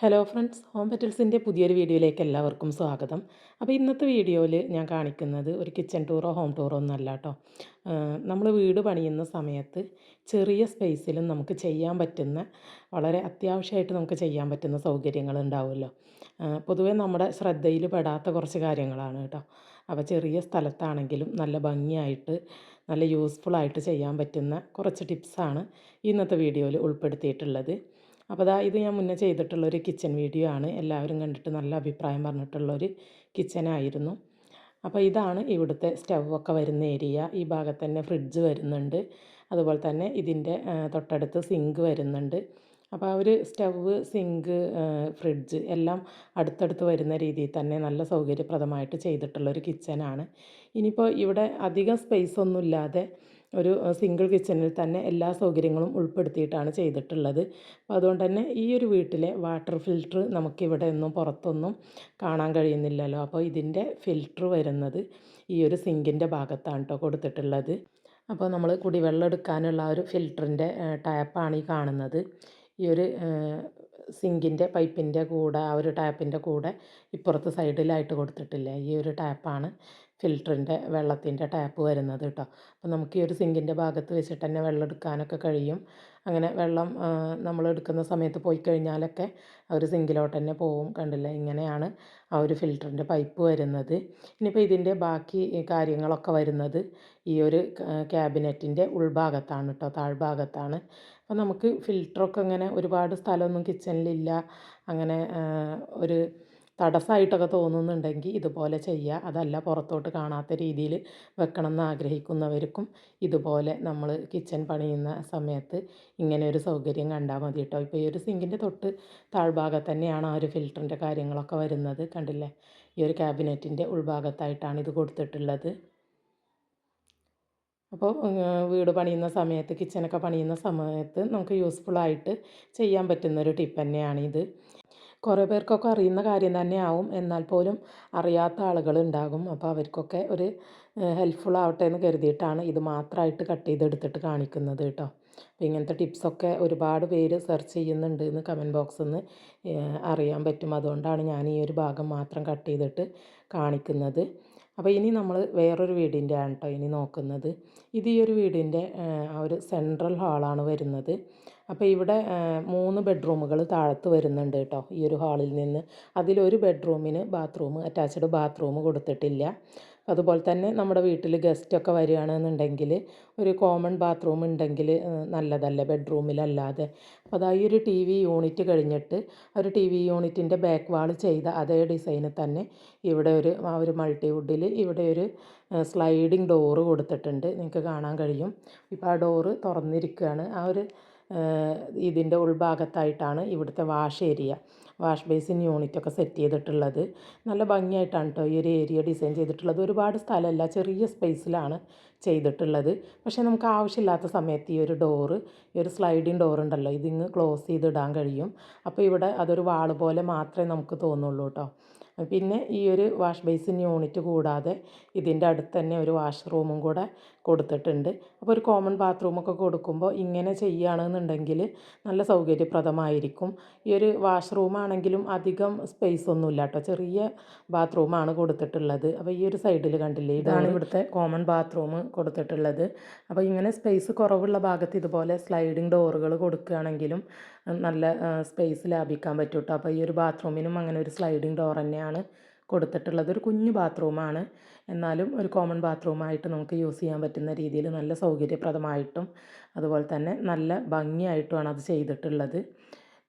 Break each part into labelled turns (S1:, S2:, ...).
S1: Hello friends home പെറ്റൽസിന്റെ പുതിയൊരു വീഡിയോയിലേക്ക് എല്ലാവർക്കും സ്വാഗതം. അപ്പോൾ ഇന്നത്തെ വീഡിയോയിൽ ഞാൻ കാണിക്കുന്നത് ഒരു കിച്ചൺ ടൂറോ ഹോം ടൂറോ ഒന്നല്ല കേട്ടോ നമ്മൾ വീട് പണിയുന്ന സമയത്ത് ചെറിയ സ്പേസിലും നമുക്ക് ചെയ്യാൻ പറ്റുന്ന വളരെ അത്യാവശ്യമായിട്ട് നമുക്ക് ചെയ്യാൻ പറ്റുന്ന സൗകര്യങ്ങൾ ഉണ്ടാവുമല്ലോ. പൊതുവേ നമ്മുടെ ശ്രദ്ധയിൽ പെടാത്ത കുറച്ച് കാര്യങ്ങളാണ് കേട്ടോ അപ്പോൾ ചെറിയ സ്ഥലത്താണെങ്കിലും നല്ല ഭംഗിയായിട്ട് നല്ല യൂസ്ഫുള്ളായിട്ട് ചെയ്യാൻ പറ്റുന്ന കുറച്ച് ടിപ്സാണ് ഇന്നത്തെ വീഡിയോയിൽ ഉൾപ്പെടുത്തിയിട്ടുള്ളത്. അപ്പോൾ അതാ ഇത് ഞാൻ മുന്നേ ചെയ്തിട്ടുള്ളൊരു കിച്ചൺ വീഡിയോ ആണ്. എല്ലാവരും കണ്ടിട്ട് നല്ല അഭിപ്രായം പറഞ്ഞിട്ടുള്ളൊരു കിച്ചനായിരുന്നു അപ്പോൾ ഇതാണ് ഇവിടുത്തെ സ്റ്റൗവൊക്കെ വരുന്ന ഏരിയ. ഈ ഭാഗത്ത് തന്നെ ഫ്രിഡ്ജ് വരുന്നുണ്ട്. അതുപോലെ തന്നെ ഇതിന്റെ തൊട്ടടുത്ത് സിങ്ക് വരുന്നുണ്ട്. അപ്പോൾ ആ ഒരു സ്റ്റവ് സിങ്ക് ഫ്രിഡ്ജ് എല്ലാം അടുത്തടുത്ത് വരുന്ന രീതിയിൽ തന്നെ നല്ല സൗകര്യപ്രദമായിട്ട് ചെയ്തിട്ടുള്ളൊരു കിച്ചനാണ് ഇനിയിപ്പോൾ ഇവിടെ അധികം സ്പേസ് ഒന്നുമില്ലാതെ ഒരു സിംഗിൾ കിച്ചണിൽ തന്നെ എല്ലാ സൗകര്യങ്ങളും ഉൾപ്പെടുത്തിയിട്ടാണ് ചെയ്തിട്ടുള്ളത്. അപ്പോൾ അതുകൊണ്ട് തന്നെ ഈ ഒരു വീട്ടിലെ വാട്ടർ ഫിൽറ്റർ നമുക്കിവിടെ ഒന്നും പുറത്തൊന്നും കാണാൻ കഴിയുന്നില്ലല്ലോ. അപ്പോൾ ഇതിന്റെ ഫിൽറ്റർ വരുന്നത് ഈ ഒരു സിങ്കിന്റെ ഭാഗത്താണ് കേട്ടോ കൊടുത്തിട്ടുള്ളത്. അപ്പോൾ നമ്മൾ കുടിവെള്ളം എടുക്കാനുള്ള ഒരു ഫിൽറ്ററിന്റെ ടാപ്പാണ് ഈ കാണുന്നത്. ഈ ഒരു സിങ്കിന്റെ പൈപ്പിന്റെ കൂടെ ആ ഒരു ടാപ്പിന്റെ കൂടെ ഇപ്പുറത്തെ സൈഡിലായിട്ട് കൊടുത്തിട്ടില്ല? ഈ ഒരു ടാപ്പാണ്. ഫിൽറ്ററിന്റെ വെള്ളത്തിന്റെ ടാപ്പ് വരുന്നത് കേട്ടോ. അപ്പോൾ നമുക്ക് ഈ ഒരു സിങ്കിന്റെ ഭാഗത്ത് വെച്ചിട്ട് തന്നെ വെള്ളം എടുക്കാനൊക്കെ കഴിയും. അങ്ങനെ വെള്ളം നമ്മൾ എടുക്കുന്ന സമയത്ത് പോയി കഴിഞ്ഞാലൊക്കെ ആ ഒരു സിങ്കിലോട്ട് തന്നെ പോവും. കണ്ടില്ല? ഇങ്ങനെയാണ് ആ ഒരു ഫിൽറ്ററിന്റെ പൈപ്പ് വരുന്നത്. ഇനിയിപ്പോൾ ഇതിന്റെ ബാക്കി കാര്യങ്ങളൊക്കെ വരുന്നത് ഈ ഒരു ക്യാബിനറ്റിന്റെ ഉൾഭാഗത്താണ് കേട്ടോ താഴ്ഭാഗത്താണ്. അപ്പോൾ നമുക്ക് ഫിൽറ്ററൊക്കെ ഇങ്ങനെ ഒരുപാട് സ്ഥലമൊന്നും കിച്ചണിലില്ല. അങ്ങനെ ഒരു തടസ്സമായിട്ടൊക്കെ തോന്നുന്നുണ്ടെങ്കിൽ ഇതുപോലെ ചെയ്യുക. അതല്ല പുറത്തോട്ട് കാണാത്ത രീതിയിൽ വെക്കണം എന്ന് ആഗ്രഹിക്കുന്നവർക്കും ഇതുപോലെ നമ്മൾ കിച്ചൺ പണിയുന്ന സമയത്ത് ഇങ്ങനെ ഒരു സൗകര്യം കണ്ടാൽ മതി കേട്ടോ. ഇപ്പോൾ ഈ ഒരു സിങ്കിന്റെ തൊട്ട് താഴ്ഭാഗത്ത് തന്നെയാണ് ആ ഒരു ഫിൽറ്ററിന്റെ കാര്യങ്ങളൊക്കെ വരുന്നത്. കണ്ടില്ലേ? ഈ ഒരു ക്യാബിനറ്റിന്റെ ഉൾഭാഗത്തായിട്ടാണ് ഇത് കൊടുത്തിട്ടുള്ളത്. അപ്പോൾ വീട് പണിയുന്ന സമയത്ത് കിച്ചനൊക്കെ പണിയുന്ന സമയത്ത് നമുക്ക് യൂസ്ഫുൾ ആയിട്ട് ചെയ്യാൻ പറ്റുന്നൊരു ടിപ്പ് തന്നെയാണിത്. കുറേ പേർക്കൊക്കെ അറിയുന്ന കാര്യം തന്നെയാവും. എന്നാൽ പോലും അറിയാത്ത ആളുകളുണ്ടാകും അപ്പോൾ അവർക്കൊക്കെ ഒരു ഹെൽപ്ഫുൾ ആവട്ടെ എന്ന് കരുതിയിട്ടാണ് ഇത് മാത്രമായിട്ട് കട്ട് ചെയ്തെടുത്തിട്ട് കാണിക്കുന്നത് കേട്ടോ. അപ്പോൾ ഇങ്ങനത്തെ ടിപ്സൊക്കെ ഒരുപാട് പേര് സെർച്ച് ചെയ്യുന്നുണ്ട് എന്ന് കമന്റ് ബോക്സിൽ നിന്ന് അറിയാൻ പറ്റും. അതുകൊണ്ടാണ് ഞാൻ ഈ ഒരു ഭാഗം മാത്രം കട്ട് ചെയ്തിട്ട് കാണിക്കുന്നത്. അപ്പോൾ ഇനി നമ്മൾ വേറൊരു വീടിന്റെ ആണ് കേട്ടോ ഇനി നോക്കുന്നത്. ഇത് ഈ ഒരു വീടിന്റെ ആ ഒരു സെൻട്രൽ ഹാളാണ് വരുന്നത്. അപ്പോൾ ഇവിടെ മൂന്ന് ബെഡ്റൂമുകൾ താഴത്ത് വരുന്നുണ്ട് കേട്ടോ ഈ ഒരു ഹാളിൽ നിന്ന്. അതിലൊരു ബെഡ്റൂമിന് ബാത്റൂം അറ്റാച്ച്ഡ് ബാത്റൂം കൊടുത്തിട്ടില്ല. അതുപോലെ തന്നെ നമ്മുടെ വീട്ടിൽ ഗസ്റ്റൊക്കെ വരികയാണെന്നുണ്ടെങ്കിൽ ഒരു കോമൺ ബാത്റൂം ഉണ്ടെങ്കിൽ നല്ലതല്ലേ ബെഡ്റൂമിലല്ലാതെ. അപ്പോൾ അതാ ഈ ഒരു ടി വി യൂണിറ്റ് കഴിഞ്ഞിട്ട് ഒരു ടി വി യൂണിറ്റിന്റെ ബാക്ക് വാൾ ചെയ്ത അതേ ഡിസൈനിൽ തന്നെ ഇവിടെ ഒരു ഒരു മൾട്ടിവുഡിൽ ഇവിടെ ഒരു സ്ലൈഡിങ് ഡോറ് കൊടുത്തിട്ടുണ്ട്. നിങ്ങൾക്ക് കാണാൻ കഴിയും. ഇപ്പോൾ ആ ഡോറ് തുറന്നിരിക്കുകയാണ്. ആ ഒരു ഇതിന്റെ ഉൾഭാഗത്തായിട്ടാണ് ഇവിടുത്തെ wash area. Wash basin unit ഒക്കെ സെറ്റ് ചെയ്തിട്ടുള്ളത്. നല്ല ഭംഗിയായിട്ടാണ് കേട്ടോ ഈ ഒരു ഏരിയ ഡിസൈൻ ചെയ്തിട്ടുള്ളത്. ഒരുപാട് സ്ഥലമല്ല ചെറിയ സ്പേസിലാണ് ചെയ്തിട്ടുള്ളത്. പക്ഷേ നമുക്ക് ആവശ്യമില്ലാത്ത സമയത്ത് ഈ ഒരു ഡോറ് ഈ ഒരു സ്ലൈഡിങ് ഡോർ ഉണ്ടല്ലോ ഇതിങ്ങ് ക്ലോസ് ചെയ്തിടാൻ കഴിയും. അപ്പോൾ ഇവിടെ അതൊരു വാൾ പോലെ മാത്രമേ നമുക്ക് തോന്നുള്ളൂ കേട്ടോ പിന്നെ ഈ ഒരു വാഷ് ബേസിൻ യൂണിറ്റ് കൂടാതെ ഇതിന്റെ അടുത്ത് തന്നെ ഒരു വാഷ് റൂമും കൂടെ കൊടുത്തിട്ടുണ്ട്. അപ്പോൾ ഒരു കോമൺ ബാത്റൂമൊക്കെ കൊടുക്കുമ്പോൾ ഇങ്ങനെ ചെയ്യുകയാണെന്നുണ്ടെങ്കിൽ നല്ല സൗകര്യപ്രദമായിരിക്കും. ഈ ഒരു വാഷ് റൂമാണെങ്കിലും അധികം സ്പേസ് ഒന്നുമില്ല കേട്ടോ. ചെറിയ ബാത്റൂമാണ് കൊടുത്തിട്ടുള്ളത്. അപ്പോൾ ഈ ഒരു സൈഡിൽ കണ്ടില്ലേ? ഇതാണ് ഇവിടുത്തെ കോമൺ ബാത്റൂം കൊടുത്തിട്ടുള്ളത്. അപ്പോൾ ഇങ്ങനെ സ്പേസ് കുറവുള്ള ഭാഗത്ത് ഇതുപോലെ സ്ലൈഡിങ് ഡോറുകൾ കൊടുക്കുകയാണെങ്കിലും നല്ല സ്പേസ് ലാഭിക്കാൻ പറ്റും കേട്ടോ അപ്പോൾ ഈ ഒരു ബാത്റൂമിനും അങ്ങനെ ഒരു സ്ലൈഡിങ് ഡോർ തന്നെയാണ് കൊടുത്തിട്ടുള്ളത്. ഒരു കുഞ്ഞു ബാത്റൂമാണ് എന്നാലും ഒരു കോമൺ ബാത്റൂമായിട്ട് നമുക്ക് യൂസ് ചെയ്യാൻ പറ്റുന്ന രീതിയിൽ നല്ല സൗകര്യപ്രദമായിട്ടും അതുപോലെ തന്നെ നല്ല ഭംഗിയായിട്ടുമാണ് അത് ചെയ്തിട്ടുള്ളത്.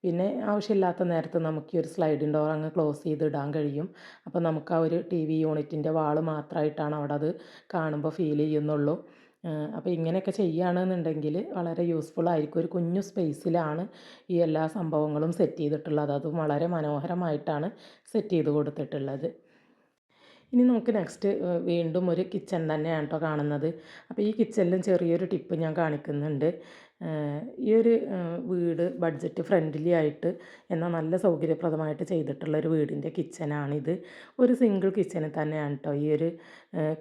S1: പിന്നെ ആവശ്യമില്ലാത്ത നേരത്ത് നമുക്ക് ഈ ഒരു സ്ലൈഡിങ് ഡോർ അങ്ങ് ക്ലോസ് ചെയ്ത് ഇടാൻ കഴിയും. അപ്പോൾ നമുക്ക് ആ ഒരു ടി വി യൂണിറ്റിന്റെ വാൾ മാത്രമായിട്ടാണ് അവിടെ അത് കാണുമ്പോൾ ഫീൽ ചെയ്യുന്നുള്ളൂ. അപ്പോൾ ഇങ്ങനെയൊക്കെ ചെയ്യുകയാണെന്നുണ്ടെങ്കിൽ വളരെ യൂസ്ഫുൾ ആയിരിക്കും. ഒരു കുഞ്ഞു സ്പേസിലാണ് ഈ എല്ലാ സംഭവങ്ങളും സെറ്റ് ചെയ്തിട്ടുള്ളത്. അതും വളരെ മനോഹരമായിട്ടാണ് സെറ്റ് ചെയ്ത് കൊടുത്തിട്ടുള്ളത്. ഇനി നമുക്ക് നെക്സ്റ്റ് വീണ്ടും ഒരു കിച്ചൺ തന്നെയാണ് കേട്ടോ കാണുന്നത്. അപ്പോൾ ഈ കിച്ചണിലും ചെറിയൊരു ടിപ്പ് ഞാൻ കാണിക്കുന്നുണ്ട്. ഈ ഒരു വീട് ബഡ്ജറ്റ് ഫ്രണ്ട്ലി ആയിട്ട് എന്നാൽ നല്ല സൗകര്യപ്രദമായിട്ട് ചെയ്തിട്ടുള്ള ഒരു വീടിന്റെ കിച്ചനാണിത്. ഒരു സിംഗിൾ കിച്ചണിൽ തന്നെയാണ് കേട്ടോ ഈ ഒരു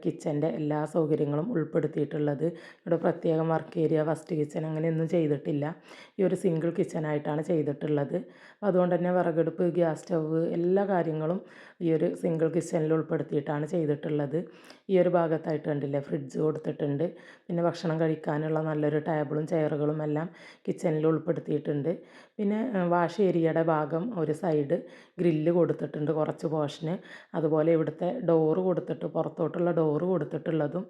S1: കിച്ചന്റെ എല്ലാ സൗകര്യങ്ങളും ഉൾപ്പെടുത്തിയിട്ടുള്ളത്. ഇവിടെ പ്രത്യേകം വർക്ക് ഏരിയ ഫസ്റ്റ് കിച്ചൺ അങ്ങനെയൊന്നും ചെയ്തിട്ടില്ല. ഈ ഒരു സിംഗിൾ കിച്ചനായിട്ടാണ് ചെയ്തിട്ടുള്ളത്. അതുകൊണ്ട് തന്നെ വിറകടുപ്പ് ഗ്യാസ് സ്റ്റവ് എല്ലാ കാര്യങ്ങളും ഈ ഒരു സിംഗിൾ കിച്ചണിൽ ഉൾപ്പെടുത്തിയിട്ടാണ് ചെയ്തിട്ടുള്ളത്. ഈ ഒരു ഭാഗത്തായിട്ട് കണ്ടില്ലേ ഫ്രിഡ്ജ് കൊടുത്തിട്ടുണ്ട്. പിന്നെ ഭക്ഷണം കഴിക്കാനുള്ള നല്ലൊരു ടേബിളും ചെയറുകളും എല്ലാം കിച്ചണിൽ ഉൾപ്പെടുത്തിയിട്ടുണ്ട്. പിന്നെ വാഷ് ഏരിയയുടെ ഭാഗം ഒരു സൈഡ് ഗ്രില്ല് കൊടുത്തിട്ടുണ്ട് കുറച്ച് പോർഷന്. അതുപോലെ ഇവിടുത്തെ ഡോറ് കൊടുത്തിട്ട് പുറത്തോട്ടുള്ള ഡോറ് കൊടുത്തിട്ടുള്ളതും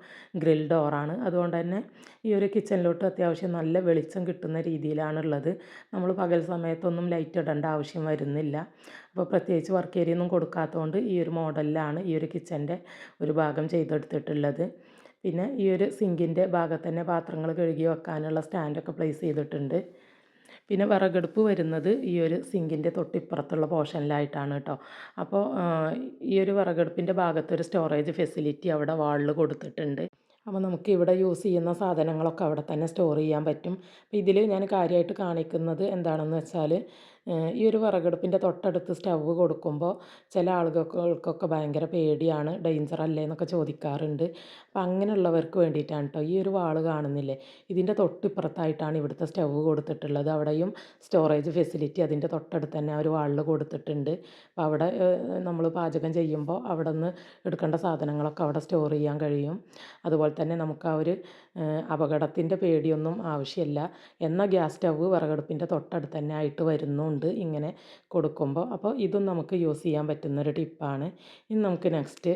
S1: ഗ്രിൽ ഡോറാണ് അതുകൊണ്ട് തന്നെ ഈ ഒരു കിച്ചണിലോട്ട് അത്യാവശ്യം നല്ല വെളിച്ചം കിട്ടുന്ന രീതിയിലാണുള്ളത്. നമ്മൾ പകൽ സമയത്തൊന്നും ലൈറ്റ് ഇടേണ്ട ആവശ്യം വരുന്നില്ല. അപ്പോൾ പ്രത്യേകിച്ച് വർക്ക് ഏരിയ ഒന്നും കൊടുക്കാത്തതുകൊണ്ട് ഈ ഒരു മോഡലിലാണ് ഈ ഒരു കിച്ചന്റെ ഒരു ഭാഗം ചെയ്തെടുത്തിട്ടുള്ളത്. പിന്നെ ഈ ഒരു സിങ്കിന്റെ ഭാഗത്ത് തന്നെ പാത്രങ്ങൾ കഴുകി വെക്കാനുള്ള സ്റ്റാൻഡൊക്കെ പ്ലേസ് ചെയ്തിട്ടുണ്ട്. പിന്നെ വിറകടുപ്പ് വരുന്നത് ഈ ഒരു സിങ്കിന്റെ തൊട്ടിപ്പുറത്തുള്ള പോർഷനിലായിട്ടാണ് കേട്ടോ. അപ്പോൾ ഈ ഒരു വിറകടുപ്പിന്റെ ഭാഗത്തൊരു സ്റ്റോറേജ് ഫെസിലിറ്റി അവിടെ വാളിൽ കൊടുത്തിട്ടുണ്ട്. അപ്പോൾ നമുക്ക് ഇവിടെ യൂസ് ചെയ്യുന്ന സാധനങ്ങളൊക്കെ അവിടെ തന്നെ സ്റ്റോർ ചെയ്യാൻ പറ്റും. അപ്പോൾ ഇതിൽ ഞാൻ കാര്യമായിട്ട് കാണിക്കുന്നത് എന്താണെന്ന് വെച്ചാൽ ഈ ഒരു വിറകടുപ്പിന്റെ തൊട്ടടുത്ത് സ്റ്റവ് കൊടുക്കുമ്പോൾ ചില ആളുകൾക്കൊക്കെ ഭയങ്കര പേടിയാണ് ഡേഞ്ചർ അല്ലേ എന്നൊക്കെ ചോദിക്കാറുണ്ട്. അപ്പം അങ്ങനെയുള്ളവർക്ക് വേണ്ടിയിട്ടാണ് കേട്ടോ ഈ ഒരു വാൾ കാണുന്നില്ലേ? ഇതിന്റെ തൊട്ടിപ്പുറത്തായിട്ടാണ് ഇവിടുത്തെ സ്റ്റവ് കൊടുത്തിട്ടുള്ളത്. അവിടെയും സ്റ്റോറേജ് ഫെസിലിറ്റി അതിന്റെ തൊട്ടടുത്ത് തന്നെ ഒരു വാളിൽ കൊടുത്തിട്ടുണ്ട്. അപ്പോൾ അവിടെ നമ്മൾ പാചകം ചെയ്യുമ്പോൾ അവിടെ നിന്ന് എടുക്കേണ്ട സാധനങ്ങളൊക്കെ അവിടെ സ്റ്റോർ ചെയ്യാൻ കഴിയും. അതുപോലെ തന്നെ നമുക്ക് ആ ഒരു അപകടത്തിന്റെ പേടിയൊന്നും ആവശ്യമില്ല. എന്നാൽ ഗ്യാസ് സ്റ്റവ് വിറകടുപ്പിന്റെ തൊട്ടടുത്ത് തന്നെ ആയിട്ട് വരുന്നുണ്ട്. ഇങ്ങനെ കൊടുക്കുമ്പോൾ. അപ്പോൾ ഇതും നമുക്ക് യൂസ് ചെയ്യാൻ പറ്റുന്നൊരു ടിപ്പാണ്. ഇനി നമുക്ക് നെക്സ്റ്റ്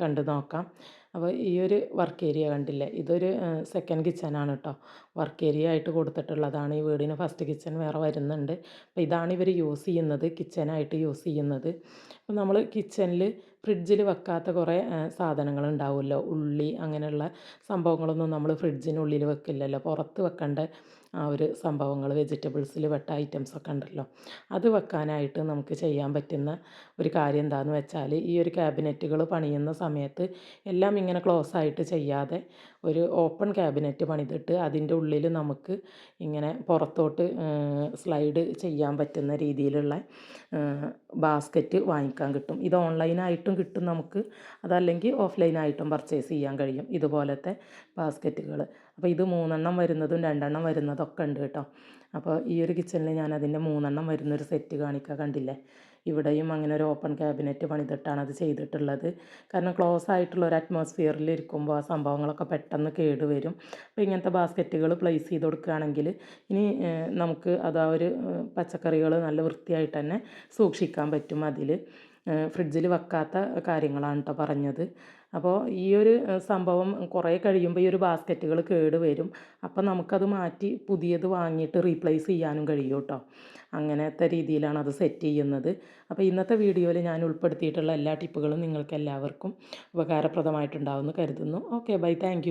S1: കണ്ടു നോക്കാം. അപ്പോൾ ഈ ഒരു വർക്ക് ഏരിയ കണ്ടില്ലേ? ഇതൊരു സെക്കൻഡ് കിച്ചനാണ് കേട്ടോ വർക്ക് ഏരിയ ആയിട്ട് കൊടുത്തിട്ടുള്ളതാണ്. ഈ വീടിന് ഫസ്റ്റ് കിച്ചൺ വേറെ വരുന്നുണ്ട്. അപ്പോൾ ഇതാണ് ഇവർ യൂസ് ചെയ്യുന്നത് കിച്ചനായിട്ട് യൂസ് ചെയ്യുന്നത്. അപ്പോൾ നമ്മൾ കിച്ചണിൽ ഫ്രിഡ്ജിൽ വെക്കാത്ത കുറേ സാധനങ്ങൾ ഉണ്ടാവുമല്ലോ ഉള്ളി അങ്ങനെയുള്ള സംഭവങ്ങളൊന്നും നമ്മൾ ഫ്രിഡ്ജിനുള്ളിൽ വെക്കില്ലല്ലോ. പുറത്ത് വെക്കേണ്ട ആ ഒരു സംഭവങ്ങൾ വെജിറ്റബിൾസിൽ വെട്ട ഐറ്റംസ് ഒക്കെ ഉണ്ടല്ലോ. അത് വെക്കാനായിട്ട് നമുക്ക് ചെയ്യാൻ പറ്റുന്ന ഒരു കാര്യം എന്താണെന്ന് വെച്ചാൽ ഈ ഒരു ക്യാബിനറ്റുകൾ പണിയുന്ന സമയത്ത് എല്ലാം ഇങ്ങനെ ക്ലോസ് ആയിട്ട് ചെയ്യാതെ ഒരു ഓപ്പൺ ക്യാബിനറ്റ് പണിതിട്ട് അതിന്റെ ഉള്ളിൽ നമുക്ക് ഇങ്ങനെ പുറത്തോട്ട് സ്ലൈഡ് ചെയ്യാൻ പറ്റുന്ന രീതിയിലുള്ള ബാസ്ക്കറ്റ് വാങ്ങിക്കാൻ കിട്ടും. ഇത് ഓൺലൈനായിട്ടും കിട്ടും നമുക്ക്. അതല്ലെങ്കിൽ ഓഫ്ലൈനായിട്ടും പർച്ചേസ് ചെയ്യാൻ കഴിയും. ഇതുപോലത്തെ ബാസ്ക്കറ്റുകൾ അപ്പോൾ ഇത് മൂന്നെണ്ണം വരുന്നതും രണ്ടെണ്ണം വരുന്നതൊക്കെ ഉണ്ട് കേട്ടോ. അപ്പോൾ ഈ ഒരു കിച്ചണിൽ ഞാൻ അതിന്റെ മൂന്നെണ്ണം വരുന്നൊരു സെറ്റ് കാണിക്കുക കണ്ടില്ലേ? ഇവിടെയും അങ്ങനെ ഒരു ഓപ്പൺ ക്യാബിനറ്റ് പണിതിട്ടാണ് അത് ചെയ്തിട്ടുള്ളത്. കാരണം ക്ലോസ് ആയിട്ടുള്ള ഒരു അറ്റ്മോസ്ഫിയറിൽ ഇരിക്കുമ്പോൾ ആ സംഭവങ്ങളൊക്കെ പെട്ടെന്ന് കേടുവരും അപ്പോൾ ഇങ്ങനത്തെ ബാസ്ക്കറ്റുകൾ പ്ലേസ് ചെയ്ത് കൊടുക്കുകയാണെങ്കിൽ ഇനി നമുക്ക് അത് ആ ഒരു പച്ചക്കറികൾ നല്ല വൃത്തിയായിട്ട് തന്നെ സൂക്ഷിക്കാൻ പറ്റും അതിൽ ഫ്രിഡ്ജിൽ വെക്കാത്ത കാര്യങ്ങളാണ് കേട്ടോ പറഞ്ഞത്. അപ്പോൾ ഈ ഒരു സംഭവം കുറേ കഴിയുമ്പോൾ ഈ ഒരു ബാസ്ക്കറ്റുകൾ കേട് വരും. അപ്പോൾ നമുക്കത് മാറ്റി പുതിയത് വാങ്ങിയിട്ട് റീപ്ലേസ് ചെയ്യാനും കഴിയും കേട്ടോ അങ്ങനത്തെ രീതിയിലാണ് അത് സെറ്റ് ചെയ്യുന്നത്. അപ്പോൾ ഇന്നത്തെ വീഡിയോയിൽ ഞാൻ ഉൾപ്പെടുത്തിയിട്ടുള്ള എല്ലാ ടിപ്പുകളും നിങ്ങൾക്ക് എല്ലാവർക്കും ഉപകാരപ്രദമായിട്ടുണ്ടാവുമെന്ന് കരുതുന്നു. Okay bye. താങ്ക്